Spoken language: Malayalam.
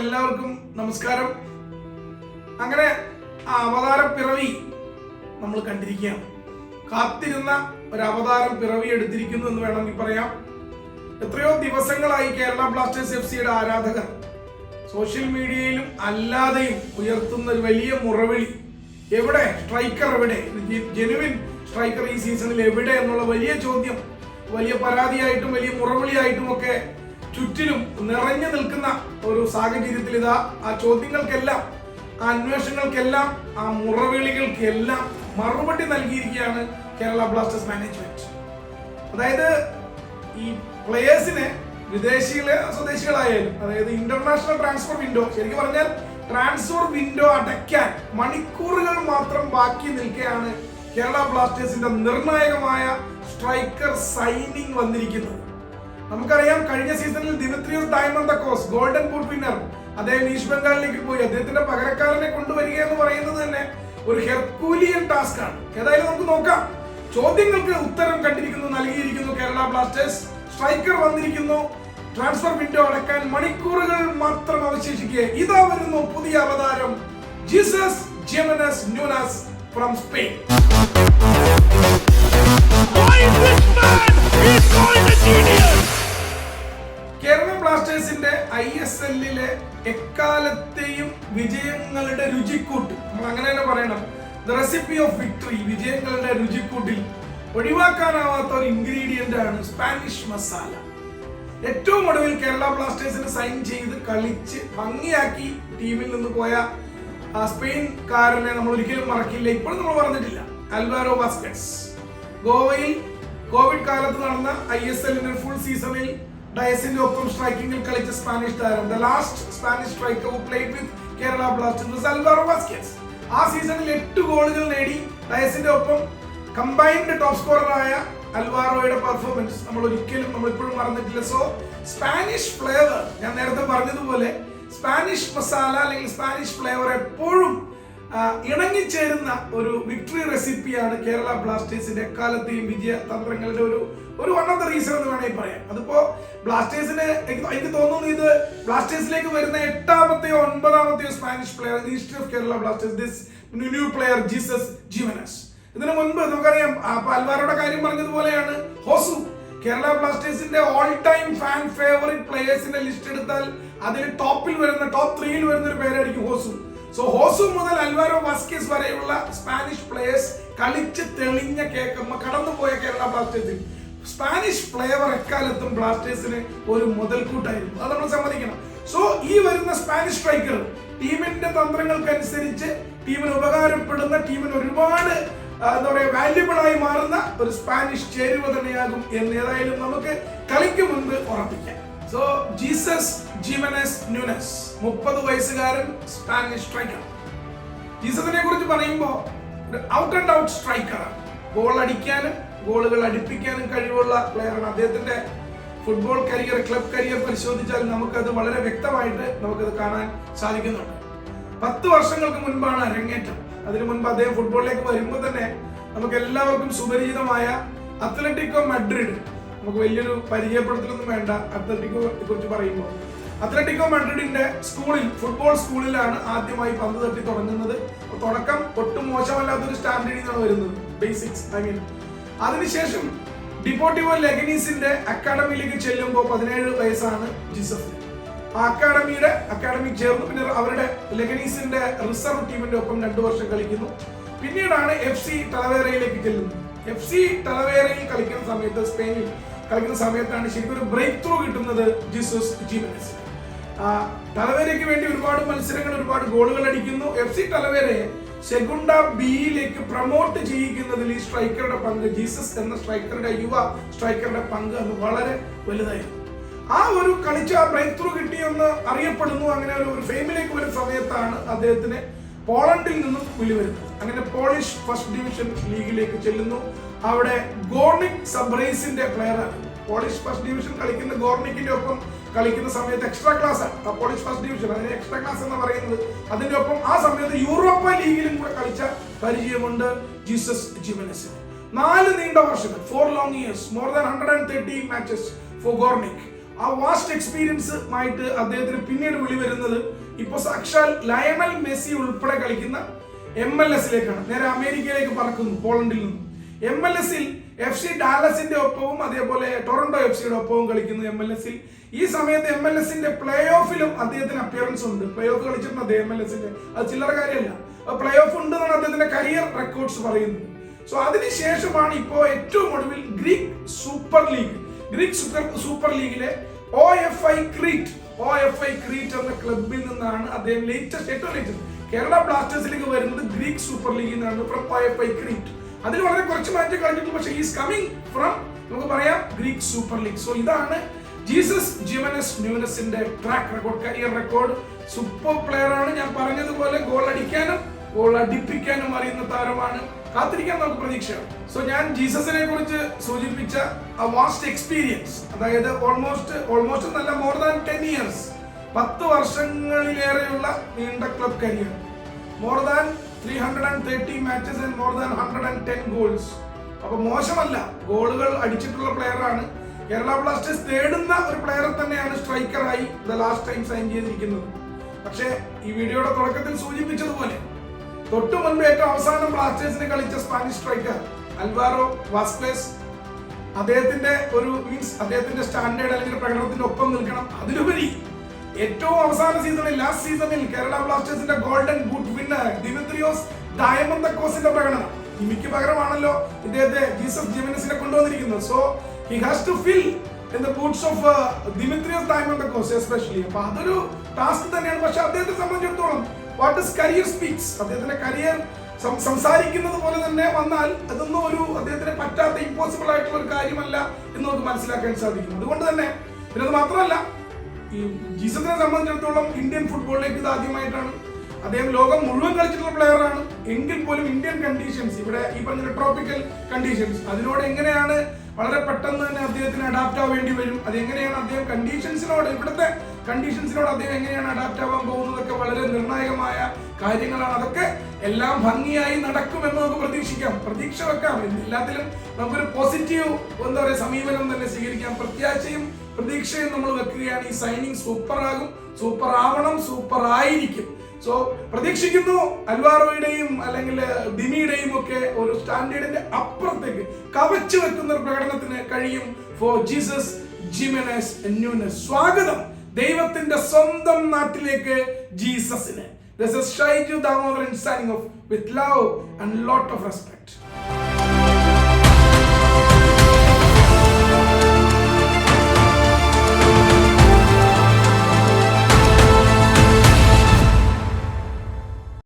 എല്ലാവർക്കും നമസ്കാരം. അങ്ങനെ ആ അവതാര പിറവി നമ്മൾ കണ്ടിരിക്കുകയാണ്. കാത്തിരുന്ന ഒരു അവതാരം പിറവി എടുത്തിരിക്കുന്നു എന്ന് വേണമെങ്കിൽ പറയാം. എത്രയോ ദിവസങ്ങളായി കേരള ബ്ലാസ്റ്റേഴ്സ് എഫ് സിയുടെ ആരാധകർ സോഷ്യൽ മീഡിയയിലും അല്ലാതെയും ഉയർത്തുന്ന ഒരു വലിയ മുറവിളി. എവിടെ? സ്ട്രൈക്കർ എവിടെ? ജെനുവിൻ സ്ട്രൈക്കർ ഈ സീസണിൽ എവിടെ എന്നുള്ള വലിയ ചോദ്യം വലിയ പരാതിയായിട്ടും വലിയ മുറവിളിയായിട്ടും ഒക്കെ ചുറ്റിലും നിറഞ്ഞു നിൽക്കുന്ന ഒരു സാഹചര്യത്തിൽ ഇതാ ആ ചോദ്യങ്ങൾക്കെല്ലാം ആ അന്വേഷണങ്ങൾക്കെല്ലാം ആ മുറവിളികൾക്കെല്ലാം മറുപടി നൽകിയിരിക്കുകയാണ് കേരള ബ്ലാസ്റ്റേഴ്സ് മാനേജ്മെന്റ്. അതായത് ഈ പ്ലെയേഴ്സിനെ വിദേശികളെ സ്വദേശികളായാലും അതായത് ഇന്റർനാഷണൽ ട്രാൻസ്ഫർ വിൻഡോ ശരിക്കും പറഞ്ഞാൽ ട്രാൻസ്ഫർ വിൻഡോ അടയ്ക്കാൻ മണിക്കൂറുകൾ മാത്രം ബാക്കി നിൽക്കുകയാണ് കേരള ബ്ലാസ്റ്റേഴ്സിന്റെ നിർണായകമായ സ്ട്രൈക്കർ സൈനിങ് വന്നിരിക്കുന്നത്. നമുക്കറിയാം കഴിഞ്ഞ സീസണിൽ Dimitrios Diamantakos golden boot winner അദ്ദേഹം ഈസ്റ്റ് ബംഗാളിലേക്ക് പോയി. അദ്ദേഹത്തിന്റെ പകരക്കാരനെ കൊണ്ടുവരിക എന്ന് പറയുന്നത് തന്നെ ഒരു ഹെർക്കൂലിയൻ ടാസ്ക് ആണ്. ഏതായാലും നമുക്ക് നോക്കാം. ചോദ്യങ്ങൾക്ക് ഉത്തരം കണ്ടിരിക്കുന്നു നൽകിയിരിക്കുന്നു കേരള ബ്ലാസ്റ്റേഴ്സ്. സ്ട്രൈക്കർ വന്നിരിക്കുന്നു. ട്രാൻസ്ഫർ വിൻഡോ അടക്കാൻ മണിക്കൂറുകൾ മാത്രം അവശേഷിക്കെ. ഇതാ വരുന്നു പുതിയ അവതാരം. Jesus Jimenez Nunez from Spain Why is this man? He's going a genius! ബ്ലാസ്റ്റേഴ്സിന്റെ ഐ എസ് എല്ലിലെ എക്കാലത്തെയും വിജയങ്ങളുടെ രുചിക്കൂട്ട്. നമ്മൾ അങ്ങനെ തന്നെ പറയണം. ദ റെസിപ്പി ഓഫ് വിക്ടറി വിജയങ്ങളുടെ രുചിക്കൂട്ടിൽ ഒഴിവാക്കാനാവാത്ത ഒരു ഇൻഗ്രീഡിയന്റ് ആണ് സ്പാനിഷ് മസാല. ഏറ്റവും ഒടുവിൽ കേരള ബ്ലാസ്റ്റേഴ്സിന് സൈൻ ചെയ്ത് കളിച്ച് ഭംഗിയാക്കി ടീമിൽ നിന്ന് പോയ സ്പെയിൻകാരനെ നമ്മൾ ഒരിക്കലും മറക്കില്ല. ഇപ്പോഴും നമ്മൾ പറഞ്ഞിട്ടില്ല. അൽവാരോ ബാസ്കറ്റ്സ് ഗോവയിൽ കോവിഡ് കാലത്ത് നടന്ന ഐ എസ് എല്ലിന്റെ ഫുൾ സീസണിൽ ഡയസിന്റെ ഒപ്പം സ്ട്രൈക്കിംഗിൽ കളിച്ച സ്പാനിഷ് താരം. The last Spanish striker who played with Kerala Blasters Alvaro Vazquez ആ സീസണിൽ എട്ട് ഗോളുകൾ നേടി ഡയസിന്റെ ഒപ്പം കമ്പൈൻഡ് ടോപ്പ് സ്കോററായ അൽവാറോയുടെ പെർഫോമൻസ് നമ്മൾ ഒരിക്കലും നമ്മൾ ഇപ്പോഴും മറന്നിട്ടില്ല. സോ സ്പാനിഷ് ഫ്ലേവർ ഞാൻ നേരത്തെ പറഞ്ഞതുപോലെ സ്പാനിഷ് മസാല അല്ലെങ്കിൽ സ്പാനിഷ് ഫ്ലേവർ എപ്പോഴും ഇണങ്ങിച്ചേരുന്ന ഒരു വിക്ടറി റെസിപ്പിയാണ് കേരള ബ്ലാസ്റ്റേഴ്സിന്റെ എക്കാലത്തെയും വിജയ തന്ത്രങ്ങളുടെ ഒരു ഒരു വൺ ഓഫ് ദ റീസൺ എന്ന് വേണമെങ്കിൽ പറയാം. അതിപ്പോ ബ്ലാസ്റ്റേഴ്സിന് എനിക്ക് തോന്നുന്നു ഇത് ബ്ലാസ്റ്റേഴ്സിലേക്ക് വരുന്ന എട്ടാമത്തെയോ ഒൻപതാമത്തെയോ Spanish player history of Kerala Blasters this new player Jesus Jimenez ഇതിനു മുൻപ് നമുക്കറിയാം അൽവാരോടെ കാര്യം പറഞ്ഞതുപോലെയാണ് ഹോസു കേരള ബ്ലാസ്റ്റേഴ്സിന്റെ ഓൾ ടൈം ഫാൻ ഫേവറിറ്റ് പ്ലെയേഴ്സിന്റെ ലിസ്റ്റ് എടുത്താൽ അതിൽ ടോപ്പിൽ വരുന്ന ടോപ്പ് ത്രീയിൽ വരുന്ന ഒരു പേരായിരിക്കും ഹോസു. സോ ഹോസു മുതൽ അൽവാരോ വാസ്കേസ് വരെയുള്ള സ്പാനിഷ് പ്ലെയേഴ്സ് കളിച്ച് തെളിഞ്ഞ കേക്ക് കടന്നുപോയ കേരള ബ്ലാസ്റ്റേഴ്സിൽ സ്പാനിഷ് ഫ്ലേവർ എക്കാലത്തും ബ്ലാസ്റ്റേഴ്സിന് ഒരു മുതൽക്കൂട്ടായിരുന്നു. അത് നമ്മൾ സമ്മതിക്കണം. സോ ഈ വരുന്ന സ്പാനിഷ് സ്ട്രൈക്കർ ടീമിന്റെ തന്ത്രങ്ങൾക്കനുസരിച്ച് ടീമിന് ഉപകാരപ്പെടുന്ന ടീമിന് ഒരുപാട് എന്താ പറയുക വാല്യുബിൾ ആയി മാറുന്ന ഒരു സ്പാനിഷ് ചേരുവ തന്നെയാകും എന്ന് ഏതായാലും നമുക്ക് കളിക്ക് മുൻപ് ഉറപ്പിക്കാം. സോ ജീസസ് ജീവനസ് ന്യൂനസ് മുപ്പത് വയസ്സുകാരൻ സ്പാനിഷ് സ്ട്രൈക്കർ ജീസസിനെ കുറിച്ച് പറയുമ്പോൾ ഔട്ട് ആൻഡ് ഔട്ട് സ്ട്രൈക്കറാണ് ഗോൾ അടിക്കാനും ഗോളുകൾ അടുപ്പിക്കാനും കഴിവുള്ള പ്ലെയറാണ് അദ്ദേഹത്തിന്റെ ഫുട്ബോൾ കരിയർ ക്ലബ് കരിയർ പരിശോധിച്ചാൽ നമുക്കത് വളരെ വ്യക്തമായിട്ട് നമുക്കത് കാണാൻ സാധിക്കുന്നുണ്ട്. പത്ത് വർഷങ്ങൾക്ക് മുൻപാണ് അരങ്ങേറ്റം അതിനു മുൻപ് അദ്ദേഹം ഫുട്ബോളിലേക്ക് വരുമ്പോൾ തന്നെ നമുക്ക് എല്ലാവർക്കും സുപരിചിതമായ അത്ലറ്റിക്കോ മഡ്രിഡ്. നമുക്ക് വലിയൊരു പരിചയപ്പെടുത്തലൊന്നും വേണ്ട. അത്ലറ്റിക്കോ കുറിച്ച് പറയുമ്പോൾ. അത്ലറ്റിക്കോ മഡ്രിഡിന്റെ സ്കൂളിൽ ഫുട്ബോൾ സ്കൂളിലാണ് ആദ്യമായി പന്ത് തട്ടി തുടങ്ങുന്നത്. തുടക്കം ഒട്ടും മോശമല്ലാത്തൊരു സ്റ്റാൻഡേർഡിൽ നിന്നാണ് വരുന്നത്. ബേസിക്സ് ഐ മീൻ അതിനുശേഷം ഡിപ്പോട്ടിവോ ലെഗനീസിന്റെ അക്കാഡമിയിലേക്ക് ചെല്ലുമ്പോൾ പതിനേഴ് വയസ്സാണ് ജിസഫ്. ആ അക്കാഡമിയുടെ അക്കാഡമി ചേർന്ന് പിന്നെ അവരുടെ ലെഗനീസിന്റെ റിസർവ് ടീമിന്റെ ഒപ്പം രണ്ടു വർഷം കളിക്കുന്നു. പിന്നീടാണ് എഫ് സി തലവേറയിലേക്ക് ചെല്ലുന്നത്. എഫ് സി തലവേറയിൽ കളിക്കുന്ന സമയത്ത് സ്പെയിനിൽ കളിക്കുന്ന സമയത്താണ് ശരിക്കും ഒരു ബ്രേക്ക് ത്രൂ കിട്ടുന്നത് ജിസസ് ജീവനസ് തലവേരയ്ക്ക് വേണ്ടി ഒരുപാട് മത്സരങ്ങൾ ഒരുപാട് ഗോളുകൾ അടിക്കുന്നു. എഫ് സി ടലവേരയെ സെഗുണ്ട ബിയിലേക്ക് പ്രൊമോട്ട് ചെയ്യിക്കുന്നതിൽ ഈ സ്ട്രൈക്കറുടെ പങ്ക് ജീസസ് എന്ന സ്ട്രൈക്കറുടെ യുവ സ്ട്രൈക്കറുടെ പങ്ക് അത് വളരെ വലുതായിരുന്നു. ആ ഒരു കളിച്ച ബ്രേക്ക് ത്രൂ കിട്ടിയെന്ന് അറിയപ്പെടുന്നു. അങ്ങനെ ഒരു ഫെയിമിലേക്ക് വരുന്ന സമയത്താണ് അദ്ദേഹത്തിന് പോളണ്ടിൽ നിന്നും വിളി വരുന്നത്. അങ്ങനെ പോളിഷ് ഫസ്റ്റ് ഡിവിഷൻ ലീഗിലേക്ക് ചെല്ലുന്നു. അവിടെ ഗോർണിക് സബ്രേസിന്റെ പ്ലെയറാണ് പോളിഷ് ഫസ്റ്റ് ഡിവിഷൻ കളിക്കുന്ന ഗോർണിക്കിന്റെ ഒപ്പം കളിക്കുന്ന സമയത്ത് എക്സ്ട്രാ ക്ലാസ് ആണ്. ആ പോളിഷ് ഫസ്റ്റ് ഡിവിഷൻ അതിന് എക്സ്ട്രാ ക്ലാസ് എന്ന് പറയുന്നത് അതിന്റെ ഒപ്പം ആ സമയത്ത് യൂറോപ്പ ലീഗിലും കൂടെ കളിച്ച പരിചയമുണ്ട് ജീസസ് ജിമനസിന്. നാല് നീണ്ട വർഷങ്ങൾ four long years more than hundred and thirty matches for Gornik ആ വാസ്റ്റ് എക്സ്പീരിയൻസ് ആയിട്ട് അദ്ദേഹത്തിന് പിന്നീട് വിളി വരുന്നത് ഇപ്പൊ സാക്ഷാൽ ലയണൽ മെസ്സി ഉൾപ്പെടെ കളിക്കുന്ന എം എൽ എസിലേക്കാണ് നേരെ അമേരിക്കയിലേക്ക് പറക്കുന്നു പോളണ്ടിൽ നിന്നും. എം എൽ എസിൽ എഫ് സി ഡാലസിന്റെ ഒപ്പവും അതേപോലെ ടൊറന്റോ എഫ് സിയുടെ ഒപ്പവും കളിക്കുന്നു എം എൽ എസിൽ ഈ സമയത്ത് എം എൽ എസിന്റെ പ്ലേ ഓഫിലും അദ്ദേഹത്തിന് അപ്പിയറൻസ് ഉണ്ട്. പ്ലേ ഓഫ് കളിച്ചിട്ടുണ്ട് അദ്ദേഹം എം എൽ എസിന്റെ അത് ചില്ലറ കാര്യമല്ല. പ്ലേ ഓഫ് ഉണ്ട് എന്നാണ് അദ്ദേഹത്തിന്റെ കരിയർ റെക്കോർഡ്സ് പറയുന്നത്. സോ അതിനുശേഷമാണ് ഇപ്പോ ഏറ്റവും ഒടുവിൽ Greek super league Greek super super ലീഗിലെ O F I Crete O F I Crete എന്ന ക്ലബിൽ നിന്നാണ് അദ്ദേഹം ലേറ്റസ്റ്റ് ഏറ്റവും ലേറ്റസ്റ്റ് കേരള ബ്ലാസ്റ്റേഴ്സിലേക്ക് വരുന്നത് ഗ്രീക്ക് സൂപ്പർ ലീഗിൽ നിന്നാണ്. From O F I Crete അതിൽ വളരെ കുറച്ച് മാറ്റി കളിച്ചിട്ടുള്ളൂ പക്ഷേ ഈസ് കമ്മിങ് ഫ്രം നമുക്ക് പറയാം ഗ്രീക്ക് സൂപ്പർ ലീഗ് സോ ഇതാണ് Jesus Jimenez ന്യൂനസിന്റെ track record career record super player ആണ്. ഞാൻ പറഞ്ഞതുപോലെ ഗോൾ അടിക്കാനും ഗോൾ അടിപ്പിക്കാനും അറിയുന്ന താരമാണ്. കാത്തിരിക്കാൻ നമുക്ക് പ്രതീക്ഷയാണ്. സോ ഞാൻ ജീസസിനെ കുറിച്ച് സൂചിപ്പിച്ച ആ വാസ്റ്റ് എക്സ്പീരിയൻസ് അതായത് ഓൾമോസ്റ്റ് ഓൾമോസ്റ്റ് നല്ല മോർ ദാൻ ടെൻ ഇയേഴ്സ് പത്ത് വർഷങ്ങളിലേറെയുള്ള നീണ്ട club career more than three hundred and thirty matches and more than hundred and ten goals അപ്പൊ മോശമല്ല. ഗോളുകൾ അടിച്ചിട്ടുള്ള പ്ലെയർ ആണ്. കേരള ബ്ലാസ്റ്റേഴ്സ് തേടുന്ന ഒരു പ്ലെയറെ തന്നെയാണ് സ്ട്രൈക്കറായി ദ ലാസ്റ്റ് ടൈം സൈൻ ചെയ്തിരിക്കുന്നത്. പക്ഷേ ഈ വീഡിയോയുടെ തുടക്കത്തിൽ സൂചിപ്പിച്ചതുപോലെ തൊട്ടു മുൻപ് ഏറ്റവും അവസാനം ബ്ലാസ്റ്റേഴ്സിന് കളിച്ച സ്പാനിഷ് സ്ട്രൈക്കർ അൽവാറോ വാസ്ക്ലേസ് അദ്ദേഹത്തിന്റെ ഒരു മീൻസ് അദ്ദേഹത്തിന്റെ സ്റ്റാൻഡേർഡ് അല്ലെങ്കിൽ പ്രകടനത്തിന്റെ ഒപ്പം നിൽക്കണം. അതിലുപരി ഏറ്റവും അവസാന സീസണിൽ ലാസ്റ്റ് സീസണിൽ കേരള ബ്ലാസ്റ്റേഴ്സിന്റെ ഗോൾഡൻ ബൂട്ട് വിന്നർ ദിമിത്രിയോസ് ഡയമന്തക്കോസിന്റെ പ്രകടനം. ഇമിക്ക് പകരമാണല്ലോ ഇദ്ദേഹത്തെ ജീസസ് ജിമിനസിനെ കൊണ്ടുവന്നിരിക്കുന്നത്. So he has to fill in the boots of Dimitrios especially അപ്പൊ അതൊരു ടാസ്ക് തന്നെയാണ്. പക്ഷെ അദ്ദേഹത്തെ സംബന്ധിച്ചിടത്തോളം വാട്ട് ഇസ് കരിയർ സ്പീക്സ് അദ്ദേഹത്തിന്റെ കരിയർ സംസാരിക്കുന്നത് പോലെ തന്നെ വന്നാൽ അതൊന്നും ഒരു അദ്ദേഹത്തിന് പറ്റാത്ത ഇമ്പോസിബിൾ ആയിട്ടുള്ള ഒരു കാര്യമല്ല എന്ന് നമുക്ക് മനസ്സിലാക്കാൻ സാധിക്കും. അതുകൊണ്ട് തന്നെ പിന്നെ അത് മാത്രമല്ല ഈ ജീസസിനെ സംബന്ധിച്ചിടത്തോളം ഇന്ത്യൻ ഫുട്ബോളിലേക്ക് ഇത് ആദ്യമായിട്ടാണ്. അദ്ദേഹം ലോകം മുഴുവൻ കളിച്ചിട്ടുള്ള പ്ലെയറാണ് എങ്കിൽ പോലും ഇന്ത്യൻ കണ്ടീഷൻസ് ഇവിടെ ഈ പറഞ്ഞ ട്രോപ്പിക്കൽ കണ്ടീഷൻസ് അതിനോട് എങ്ങനെയാണ് വളരെ പെട്ടെന്ന് തന്നെ അദ്ദേഹത്തിന് അഡാപ്റ്റ് ആവേണ്ടി വരും? അതെങ്ങനെയാണ് അദ്ദേഹം കണ്ടീഷൻസിനോട് ഇവിടുത്തെ കണ്ടീഷൻസിനോട് അദ്ദേഹം എങ്ങനെയാണ് അഡാപ്റ്റ് ആവാൻ പോകുന്നതൊക്കെ വളരെ നിർണായകമായ കാര്യങ്ങളാണ്. അതൊക്കെ എല്ലാം ഭംഗിയായി നടക്കുമെന്ന് നമുക്ക് പ്രതീക്ഷിക്കാം. പ്രതീക്ഷ വെക്കാം. എല്ലാത്തിലും നമുക്കൊരു പോസിറ്റീവ് എന്താ പറയുക സമീപനം തന്നെ സ്വീകരിക്കാം. പ്രത്യാശയും പ്രതീക്ഷയും നമ്മൾ വെക്കുകയാണ്. ഈ സൈനിങ് സൂപ്പർ ആകും സൂപ്പർ ആവണം സൂപ്പർ ആയിരിക്കും സോ പ്രതീക്ഷിക്കുന്നു അൽവാറോയുടെയും അല്ലെങ്കിൽ ദിമിയുടെയും ഒക്കെ ഒരു സ്റ്റാൻഡേർഡിന്റെ അപ്പുറത്തേക്ക് കവച്ചു വെക്കുന്ന ഒരു പ്രകടനത്തിന് കഴിയും. ഫോർ ജീസസ് ജിമനസ് സ്വാഗതം ദൈവത്തിന്റെ സ്വന്തം നാട്ടിലേക്ക് ജീസസിന്. This is Shaiju Damodaran signing off with love and lot of respect.